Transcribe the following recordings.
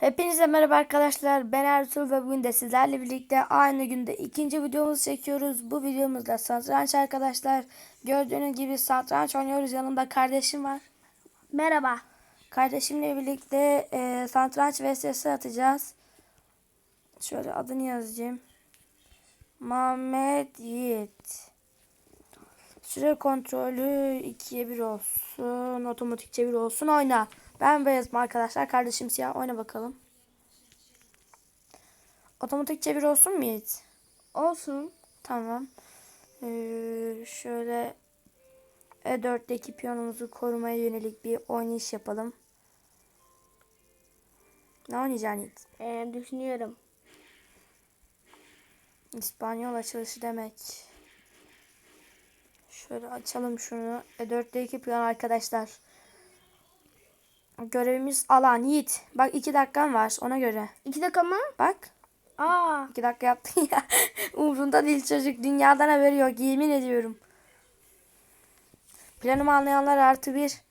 Hepinize merhaba arkadaşlar. Ben Ertuğrul ve bugün de sizlerle birlikte aynı günde ikinci videomuzu çekiyoruz. Bu videomuzda satranç arkadaşlar. Gördüğünüz gibi satranç oynuyoruz. Yanımda kardeşim var. Merhaba. Kardeşimle birlikte e, satranç vs atacağız. Şöyle adını yazacağım. Muhammed Yiğit. Süre kontrolü 2'ye 1 olsun. Otomatik çevir olsun. Oyna. Ben beyazım arkadaşlar. Kardeşim siyah. Oyna bakalım. Otomatik çevir olsun mu Yiğit? Olsun. Tamam. Ee, şöyle E4'teki piyonumuzu korumaya yönelik bir oynayış yapalım. Ne oynayacaksın Yiğit? Ee, düşünüyorum. İspanyol açılışı demek. Şöyle açalım şunu. E4'te iki piyon arkadaşlar. Görevimiz alan. Yiğit. Bak iki dakikan var ona göre. İki dakika mı? Bak. Aa. iki dakika yaptın ya. Umrunda değil çocuk. Dünyadan haberi yok. Yemin ediyorum. Planımı anlayanlar artı bir.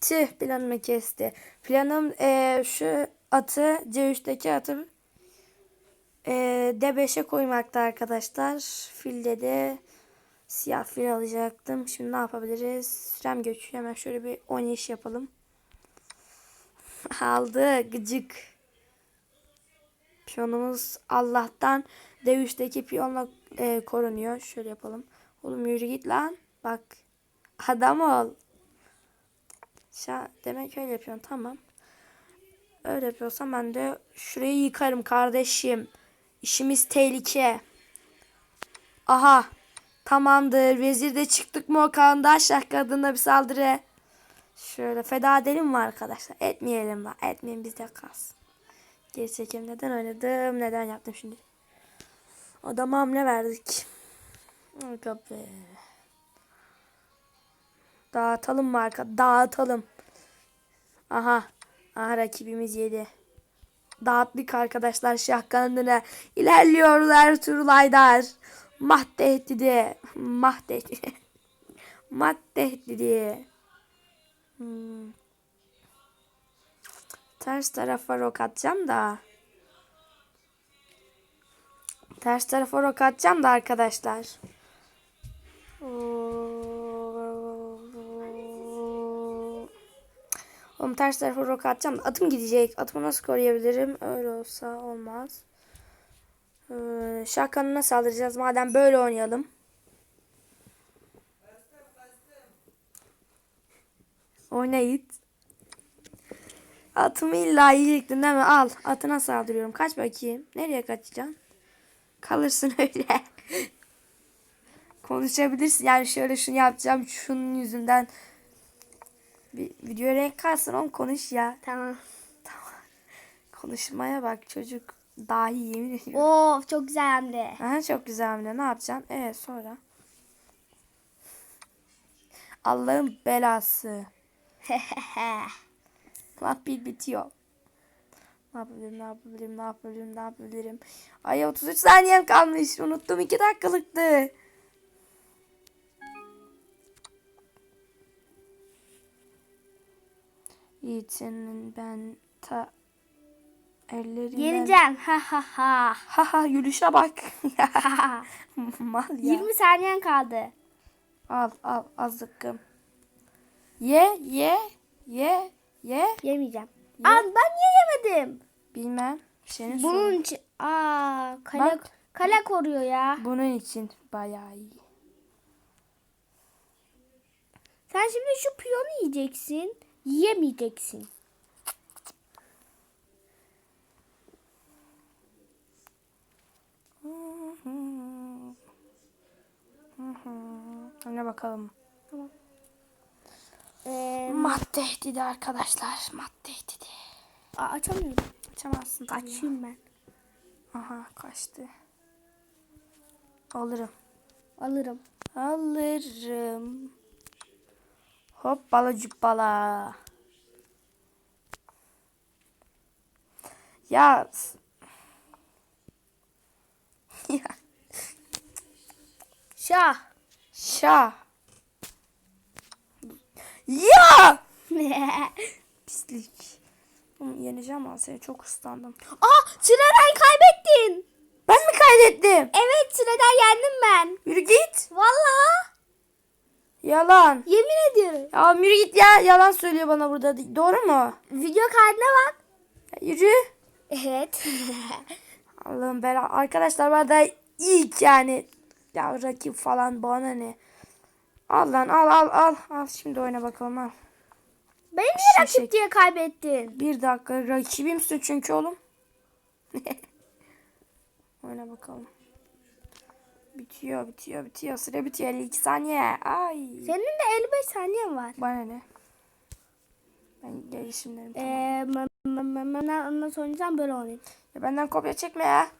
Tüh planımı kesti. Planım eee, şu atı C3'teki atı eee D5'e koymakta arkadaşlar. Filde de siyah fil alacaktım. Şimdi ne yapabiliriz? Sürem göçü. Hemen şöyle bir oynayış yapalım. Aldı gıcık. Piyonumuz Allah'tan D3'teki piyonla e, korunuyor. Şöyle yapalım. Oğlum yürü git lan. Bak. Adam ol. Şa demek öyle yapıyorsun. Tamam. Öyle yapıyorsam ben de şurayı yıkarım kardeşim. İşimiz tehlike. Aha. Tamamdır. Vezir de çıktık mı o kanda şah kadına bir saldırı. Şöyle feda edelim mi arkadaşlar? Etmeyelim lan. Etmeyin bizde kalsın. Geri çekim neden oynadım? Neden yaptım şimdi? Adama hamle verdik. Be. Dağıtalım mı arka? Dağıtalım. Aha. Aha rakibimiz yedi. Dağıttık arkadaşlar şah kanadına. İlerliyorlar Turulaydar. Mah tehdidi. Mah tehdidi. Mah tehdidi. Hmm. Ters tarafa rok atacağım da. Ters tarafa rok atacağım da arkadaşlar. Oğlum ters tarafa rok atacağım da atım gidecek. Atımı nasıl koruyabilirim? Öyle olsa. Ee, şakanına saldıracağız. Madem böyle oynayalım. Oynayıt. Atımı illa yiyecektin değil mi? Al. Atına saldırıyorum. Kaç bakayım. Nereye kaçacaksın? Kalırsın öyle. Konuşabilirsin. Yani şöyle şunu yapacağım. Şunun yüzünden. Bir videoya renk kalsın oğlum konuş ya. Tamam. Konuşmaya bak çocuk. Dahi yemin ediyorum. Of çok güzel hem de. Aha, çok güzel. Ne yapacaksın? Evet sonra. Allah'ın belası. Lan pil bitiyor. Ne yapabilirim, ne yapabilirim, ne yapabilirim, ne yapabilirim. Ay 33 saniyem kalmış. Unuttum 2 dakikalıktı. Yiğit'in ben ta ellerinden... Yeneceğim. Ha ha ha. Ha ha yürüyüşe bak. Mal ya. 20 saniyen kaldı. Al al azıkkım. Ye ye ye ye. Yemeyeceğim. Aa, ben niye yemedim? Bilmem. Senin Bunun sorun. için. Aa, kale, Bak. kale koruyor ya. Bunun için bayağı iyi. Sen şimdi şu piyonu yiyeceksin. Yiyemeyeceksin. Hadi bakalım. Ee, Mat tehdidi arkadaşlar. Mat tehdidi. aa, açamıyorum. Açamazsın tabii. ya. Açayım ben. Aha kaçtı. Alırım. Alırım. Alırım. Hop balacık bala. Ya. Şah. Şah. Ya. Pislik. Oğlum yeneceğim lan seni çok ıslandım. Aa sıradan kaybettin. Ben mi kaydettim? Evet sıradan yendim ben. Yürü git. Vallahi Yalan. yemin ediyorum. Ya yürü git ya. Yalan söylüyor bana burada. Doğru mu? Video kaydına bak. Ya yürü. Evet. Allah'ım ben arkadaşlar var da ilk yani ya rakip falan bana ne. Al lan al al al. Al şimdi oyna bakalım al. Beni niye rakip Şişek. diye kaybettin? Bir dakika rakibimsin çünkü oğlum. oyna bakalım. Bitiyor bitiyor bitiyor. Süre bitiyor 52 saniye. Ay. Senin de 55 saniyen var. Bana ne? Ben gelişimlerim. tamam. Ben nasıl oynayacağım böyle oynayayım. Ya benden kopya çekme ya.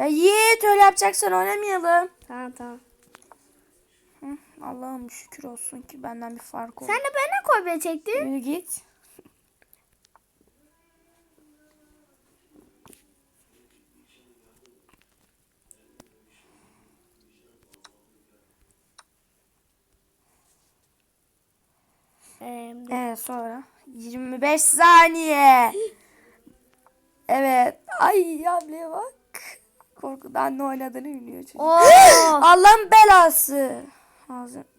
Ya Yiğit öyle yapacaksan oynamayalım. Tamam tamam. Hı, Allah'ım şükür olsun ki benden bir fark oldu. Sen de bana kopya çektin. Yürü git. Evet sonra 25 saniye. Evet. Ay ablaya bak. Korkudan ne oynadığını bilmiyor çocuk. Allah'ın belası.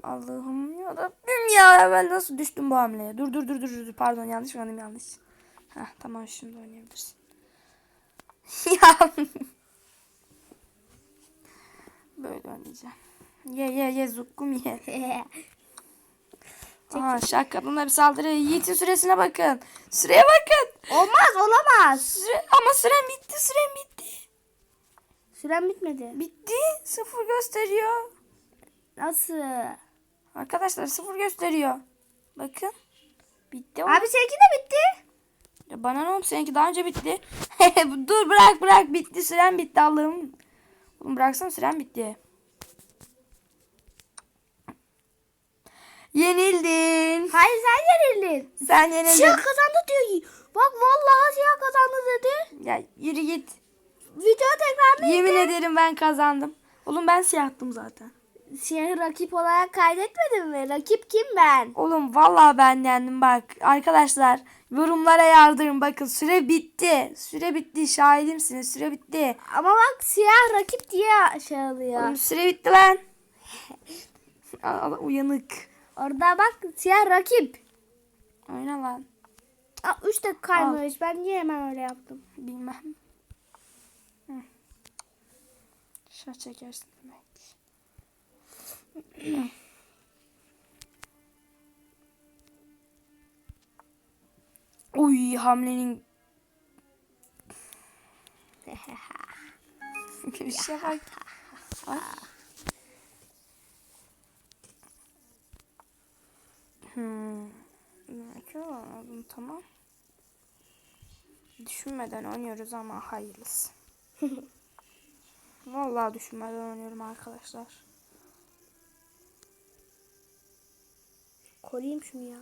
Allah'ım ya Rabbim ya ben nasıl düştüm bu hamleye? Dur dur dur dur dur pardon yanlış anladım yanlış. Heh, tamam şimdi oynayabilirsin. ya. Böyle oynayacağım. Ye ye ye zukkum ye. Aa şak kadınlar bir saldırıyor. Yiğit'in süresine bakın. Süreye bakın. Olmaz olamaz. Süre, ama süren bitti süren bitti. Süren bitmedi. Bitti. Sıfır gösteriyor. Nasıl? Arkadaşlar sıfır gösteriyor. Bakın. Bitti. Abi seninki de bitti. Ya bana ne oldu? Seninki daha önce bitti. Dur bırak bırak. Bitti. Süren bitti Allah'ım. Oğlum bıraksana süren bitti. Yenildin. Hayır sen yenildin. Sen yenildin. Siyah kazandı diyor. Bak vallahi siyah kazandı dedi. Ya yürü git. Video tekrarını Yemin ederim ben kazandım. Oğlum ben siyahtım zaten. Siyahı rakip olarak kaydetmedin mi? Rakip kim ben? Oğlum vallahi ben yendim bak. Arkadaşlar yorumlara yardırın bakın süre bitti. Süre bitti şahidimsiniz süre bitti. Ama bak siyah rakip diye şey alıyor. Oğlum süre bitti lan. Aa, uyanık. Orada bak siyah rakip. Oyna lan. Aa, üç dakika kaymış. Ben niye hemen öyle yaptım? Bilmem. Şah çekersin demek. Uy hamlenin gülüşe bak. Ay. Hmm. Demek ki anladım tamam. Düşünmeden oynuyoruz ama hayırlısı. Vallahi düşünmeden oynuyorum arkadaşlar. Koruyayım şunu ya.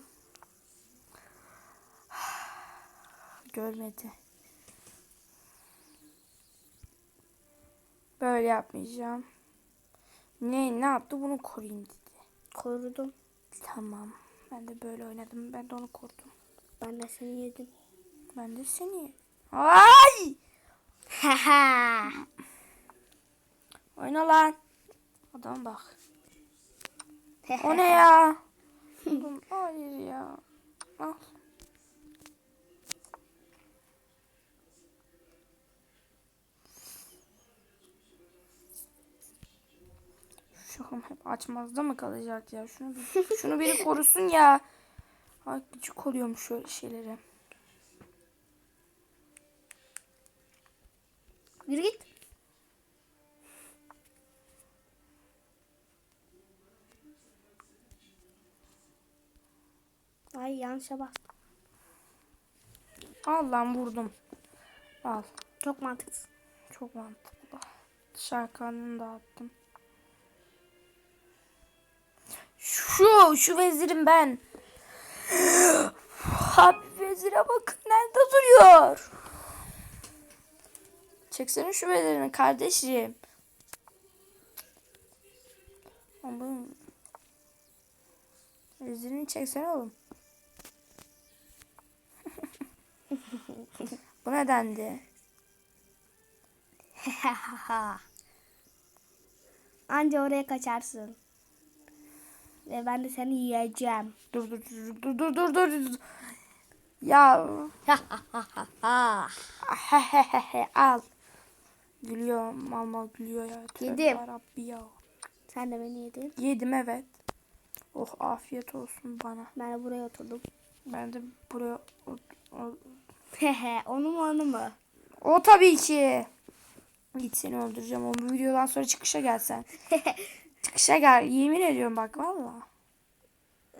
Görmedi. Böyle yapmayacağım. Ne ne yaptı bunu koruyayım dedi. Korudum. Tamam. Ben de böyle oynadım. Ben de onu korudum. Ben de seni yedim. Ben de seni. Ay! Haha. Oyna lan. Adam bak. O ne ya? Oğlum, Hayır ya. Al. Şurum hep açmazda mı kalacak ya? Şunu bir, şunu biri korusun ya. Ay gıcık oluyorum şöyle şeylere. Yürü git. Ay yanlışa bastım. Al lan vurdum. Al. Çok mantıksız. Çok mantıklı. Şarkının dağıttım. Şu, şu vezirim ben. Abi vezire bakın nerede duruyor. Çeksene şu vezirini kardeşim. Aman. Vezirini çeksene oğlum. Bu nedendi? Anca oraya kaçarsın. Ve ben de seni yiyeceğim. Dur dur dur dur dur dur dur. Ya al. Gülüyor mal gülüyor ya. Tövbe Yedim. yarabbi ya. Sen de beni yedin. Yedim evet. Oh afiyet olsun bana. Ben de buraya oturdum. Ben de buraya o, o, onu mu onu mu? o tabii ki. Git seni öldüreceğim. O bu videodan sonra çıkışa gelsen. çıkışa gel. Yemin ediyorum bak valla.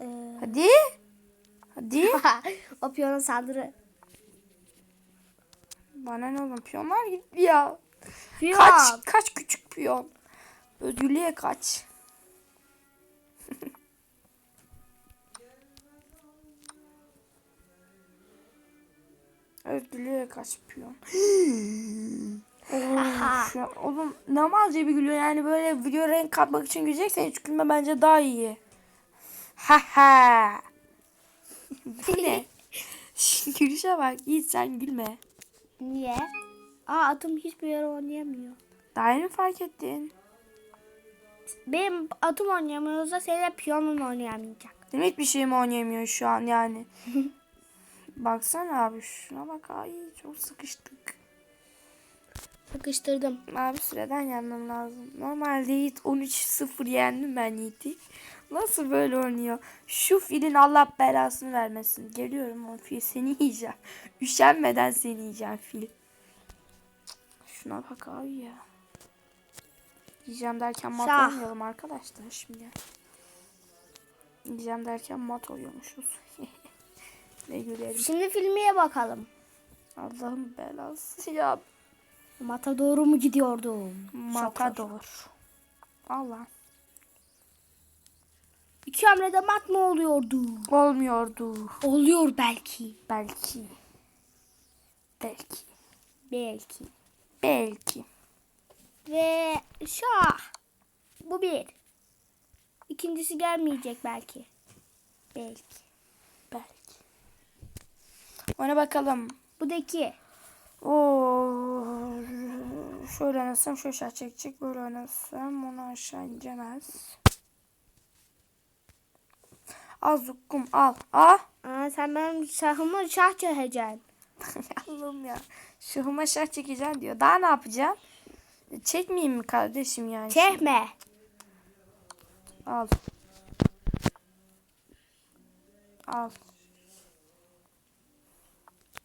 Ee, Hadi. Hadi. o piyona saldırı. Bana ne oğlum piyonlar gitti ya. Piyon. Kaç, kaç küçük piyon. Özgürlüğe kaç. Özgürlüğe kaç piyon. Oğlum, oğlum namazca bir gülüyor yani böyle video renk katmak için güleceksen hiç gülme bence daha iyi. Ha ha. Bu ne? Gülüşe bak. Yiğit sen gülme. Niye? Aa atım hiçbir yere oynayamıyor. Daha yeni fark ettin. Benim atım oynayamıyorsa senin de piyonun oynayamayacak. Demek bir şey mi oynayamıyor şu an yani. Baksana abi şuna bak ay çok sıkıştık. Sıkıştırdım. Abi süreden yenmem lazım. Normalde Yiğit 13-0 yendim ben Yiğit'i. Nasıl böyle oynuyor? Şu filin Allah belasını vermesin. Geliyorum o fil seni yiyeceğim. Üşenmeden seni yiyeceğim fil. Şuna bak abi ya. Yiyeceğim derken mat Şah. olmayalım arkadaşlar şimdi. Yiyeceğim derken mat oluyormuşuz. ne gülerim. Şimdi filmiye bakalım. Allah'ın belası ya. Mata doğru mu gidiyordum? Matador. Allah. İki hamlede mat mı oluyordu? Olmuyordu. Oluyor belki. Belki. Belki. Belki. Belki. Ve şah. Bu bir. İkincisi gelmeyecek. Belki. Belki. Ona bakalım. Bu da iki. Oo, şöyle oynasam şu aşağı çekecek. Böyle oynasam onu aşağı ineceğiz. Al zukkum al. Ah. Aa, sen benim şahımı şah çekeceksin. Allah'ım ya. Şuhuma şah çekeceğim diyor. Daha ne yapacağım? Çekmeyeyim mi kardeşim yani? Çekme. Al. Al.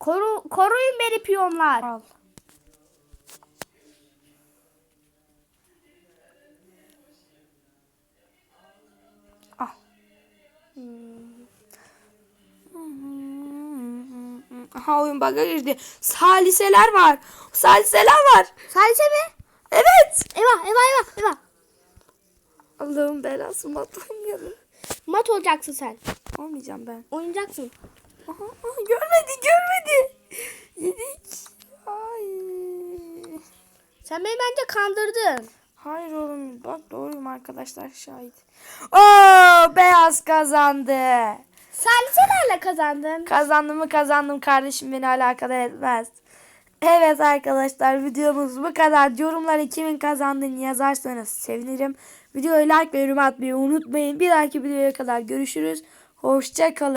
Koru, koruyun beni piyonlar. Al. Al. Aha oyun bug'a girdi. Saliseler var. Saliseler var. Salise mi? Evet. Eyvah eyvah eyvah eyvah. Allah'ın belası mat oynayalım. Mat olacaksın sen. Olmayacağım ben. Oynayacaksın. Aha, aha, görmedi görmedi. Yedik. Ay. Sen beni bence kandırdın. Hayır oğlum bak doğruyum arkadaşlar şahit. Oo beyaz kazandı. Saliselerle kazandın. Kazandım mı kazandım kardeşim beni alakadar etmez. Evet arkadaşlar videomuz bu kadar. Yorumlara kimin kazandığını yazarsanız sevinirim. Videoyu like ve yorum atmayı unutmayın. Bir dahaki videoya kadar görüşürüz. Hoşça kalın.